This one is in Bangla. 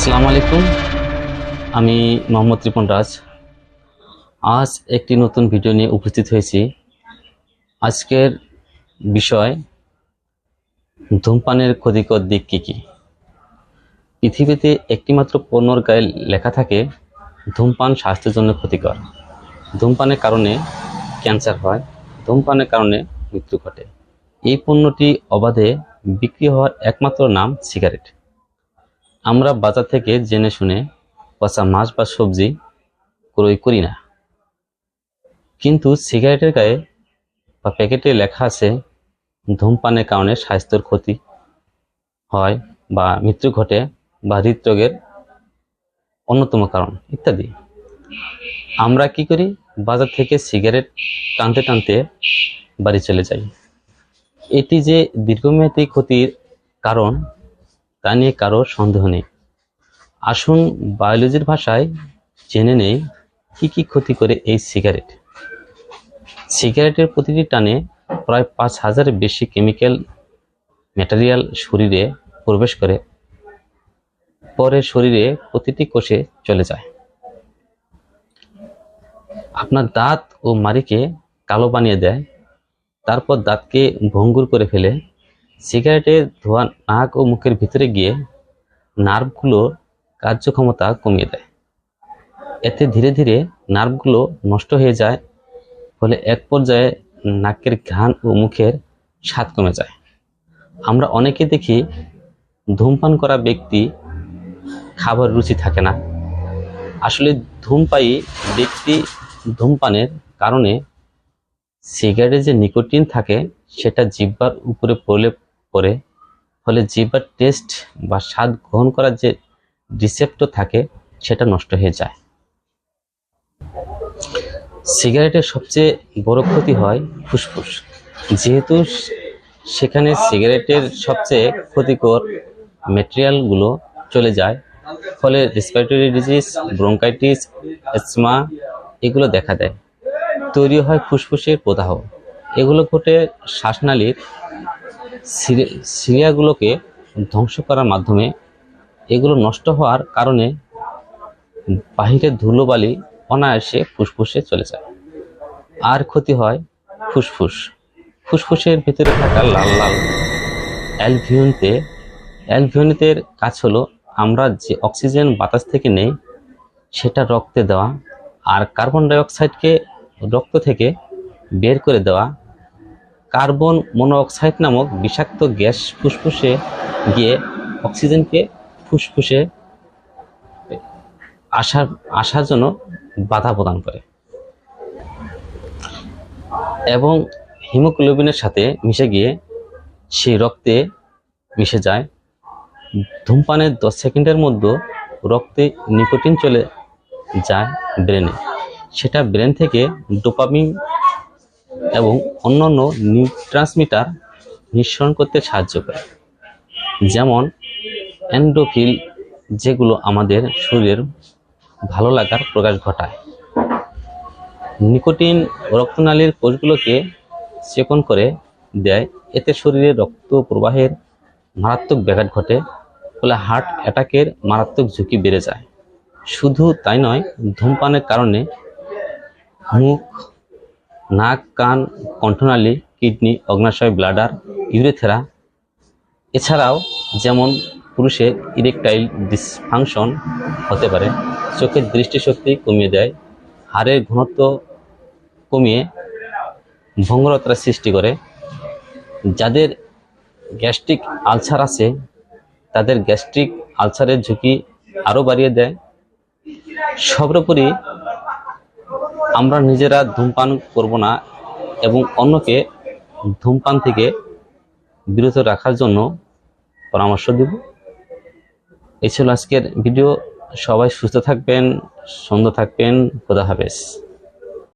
আসসালামু আলাইকুম। আমি মোহাম্মদ রিপন রাজ। আজ একটি নতুন ভিডিও নিয়ে উপস্থিত হয়েছি। আজকের বিষয়, ধূমপানের ক্ষতিকর দিক কী কী? পৃথিবীতে একটিমাত্র পণ্যর গায়ে লেখা থাকে, ধূমপান স্বাস্থ্যের জন্য ক্ষতিকর। ধূমপানের কারণে ক্যান্সার হয়, ধূমপানের কারণে মৃত্যু ঘটে। এই পণ্যটি অবাধে বিক্রি হওয়ার একমাত্র নাম সিগারেট। আমরা বাজার থেকে জেনে শুনে পচা মাছ বা সবজি ক্রয় করি না। কিন্তু সিগারেটের গায়ে বা প্যাকেটে লেখা আছে, ধূমপানের কারণে স্বাস্থ্যের ক্ষতি হয় বা মৃত্যু ঘটে বা হৃদরোগের অন্যতম কারণ ইত্যাদি। আমরা কি করি? বাজার থেকে সিগারেট টানতে টানতে বাড়ি চলে যাই। এটি যে দীর্ঘমেয়াদী ক্ষতির কারণ তা নিয়ে কারও সন্দেহ নেই। আসুন বায়োলজির ভাষায় জেনে নেই কি কি ক্ষতি করে এই সিগারেট। সিগারেটের প্রতিটি টানে প্রায় পাঁচ হাজারের বেশি কেমিক্যাল ম্যাটেরিয়াল শরীরে প্রবেশ করে। পরে শরীরে প্রতিটি কোষে চলে যায়। আপনার দাঁত ও মারিকে কালো বানিয়ে দেয়, তারপর দাঁতকে ভঙ্গুর করে ফেলে সিগারেটের ধোঁয়া নাক ও মুখের ভিতরে গিয়ে নার্ভগুলো কার্যক্ষমতা কমিয়ে দেয়। এতে ধীরে ধীরে নার্ভগুলো নষ্ট হয়ে যায়, ফলে এক পর্যায়ে নাকের ঘ্রাণ ও মুখের স্বাদ কমে যায়। আমরা অনেকে দেখি ধূমপান করা ব্যক্তি খাবার রুচি থাকে না। আসলে ধূমপায়ী ব্যক্তি ধূমপানের কারণে সিগারেটে যে নিকোটিন থাকে, সেটা জিহ্বার উপরে পড়লে পড়ে ফলে জিহ্বার টেস্ট বা স্বাদ গ্রহণ করার যে রিসেপ্টর থাকে, সেটা নষ্ট হয়ে যায়। সিগারেটের সবচেয়ে বড় ক্ষতি হয় ফুসফুস। যেহেতু সেখানে সিগারেটের সবচেয়ে ক্ষতিকর মেটেরিয়ালগুলো চলে যায়, ফলে রেসপিরেটরি ডিজিজ ব্রঙ্কাইটিস অ্যাসমা এগুলো দেখা দেয়। তৈরি হয় ফুসফুসের প্রদাহ। এগুলো ঘটে শ্বাসনালীর সিরিয়াগুলোকে ধ্বংস করার মাধ্যমে এগুলো নষ্ট হওয়ার কারণে বাহিরের ধুলোবালি অনায়াসে ফুসফুসে চলে যায়। আর ক্ষতি হয় ফুসফুস। ফুসফুসের ভিতরে থাকা লাল লাল অ্যালভিউনতে অ্যালভিউনিতের কাজ হলো আমরা যে অক্সিজেন বাতাস থেকে নেই, সেটা রক্তে দেওয়া, আর কার্বন ডাইঅক্সাইডকে রক্ত থেকে বের করে দেওয়া কার্বন মনোঅক্সাইড নামক বিষাক্ত গ্যাস ফুসফুসে গিয়ে অক্সিজেনকে ফুসফুসে আসার আসার জন্য বাধা প্রদান করে। এবং হিমোগ্লোবিনের সাথে মিশে গিয়ে সেই রক্তে মিশে যায়। ধূমপানের দশ সেকেন্ডের মধ্যে রক্তে নিকোটিন চলে যায় ব্রেনে। সেটা ব্রেন থেকে ডোপামিন এবং অন্যান্য নিউট্রান্সমিটার নিঃসরণ করতে সাহায্য করে। যেমন অ্যান্ডোফিল যেগুলো আমাদের শরীরের ভালো লাগার প্রকাশ ঘটায়। নিকোটিন রক্তনালীর কোষগুলোকে চেপন করে দেয়। এতে শরীরে রক্ত প্রবাহের মারাত্মক ব্যাঘাত ঘটে, ফলে হার্ট অ্যাটাকের মারাত্মক ঝুঁকি বেড়ে যায়। শুধু তাই নয়, ধূমপানের কারণে মুখ নাক, কান, কণ্ঠনালী, কিডনি, অগ্নাশয়, ব্লাডার, ইউরেথেরা। এছাড়াও যেমন পুরুষের ইরেকটাইল ডিসফাংশন হতে পারে, চোখের দৃষ্টিশক্তি কমিয়ে দেয়, হাড়ের ঘনত্ব কমিয়ে ভঙ্গরতার সৃষ্টি করে। যাদের গ্যাস্ট্রিক আলসার আছে, তাদের গ্যাস্ট্রিক আলসারের ঝুঁকি আরও বাড়িয়ে দেয়। সর্বোপরি আমরা নিজেরা ধূমপান করব না এবং অন্যকে ধূমপান থেকে বিরত রাখার জন্য পরামর্শ দেব। এই ছিল আজকের ভিডিও। সবাই সুস্থ থাকবেন, সুন্দর থাকবেন। খোদা হাফেজ।